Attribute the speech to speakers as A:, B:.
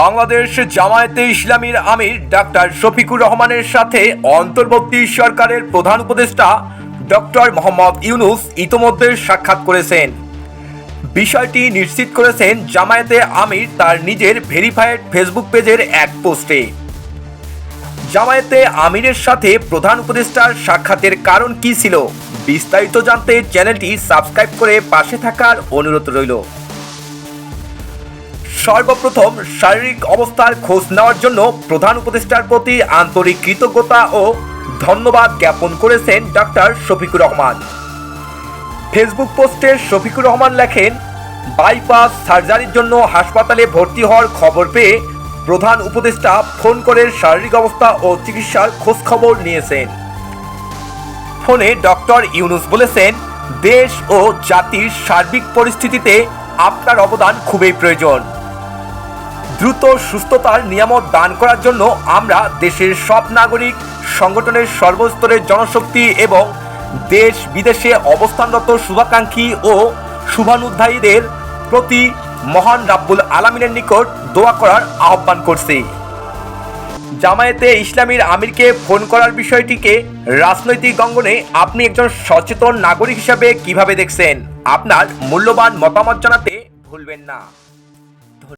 A: বাংলাদেশ জামায়াতে ইসলামীর আমির ডাক্তার শফিকুর রহমানের সাথে অন্তর্বর্তী সরকারের প্রধান উপদেষ্টা ডক্টর মোহাম্মদ ইউনুস ইতোমধ্যে সাক্ষাৎ করেছেন। বিষয়টি নিশ্চিত করেছেন জামায়াতে আমির তার নিজের ভেরিফাইড ফেসবুক পেজের এক পোস্টে। জামায়াতে আমিরের সাথে প্রধান উপদেষ্টার সাক্ষাতের কারণ কি ছিল? বিস্তারিত জানতে চ্যানেলটি সাবস্ক্রাইব করে পাশে থাকার অনুরোধ রইল। সর্বপ্রথম শারীরিক অবস্থার খোঁজ নেওয়ার জন্য প্রধান উপদেষ্টার প্রতি আন্তরিক কৃতজ্ঞতা ও ধন্যবাদ জ্ঞাপন করেছেন ডক্টর শফিকুর রহমান। ফেসবুক পোস্টে শফিকুর রহমান লেখেন, বাইপাস সার্জারির জন্য হাসপাতালে ভর্তি হওয়ার খবর পেয়ে প্রধান উপদেষ্টা ফোন করে শারীরিক অবস্থা ও চিকিৎসার খোঁজ খবর নিয়েছেন। ফোনে ডক্টর ইউনুস বলেছেন, দেশ ও জাতির সার্বিক পরিস্থিতিতে আপনার অবদান খুবই প্রয়োজন। দ্রুত সুস্থতার নিয়ামত দান করার জন্য আমরা দেশের সব নাগরিক, সংগঠনের সর্বস্তরের জনশক্তি এবং দেশ বিদেশে অবস্থানরত শুভাকাঙ্ক্ষী ও শুভানুধ্যায়ীদের প্রতি মহান রাব্বুল আলমিনের নিকট দোয়া করার আহ্বান করছি। জামায়াতে ইসলামীর আমিরকে ফোন করার বিষয়টিকে রাজনৈতিক অঙ্গনে আপনি একজন সচেতন নাগরিক হিসাবে কীভাবে দেখছেন? আপনার মূল্যবান মতামত জানাতে ভুলবেন না।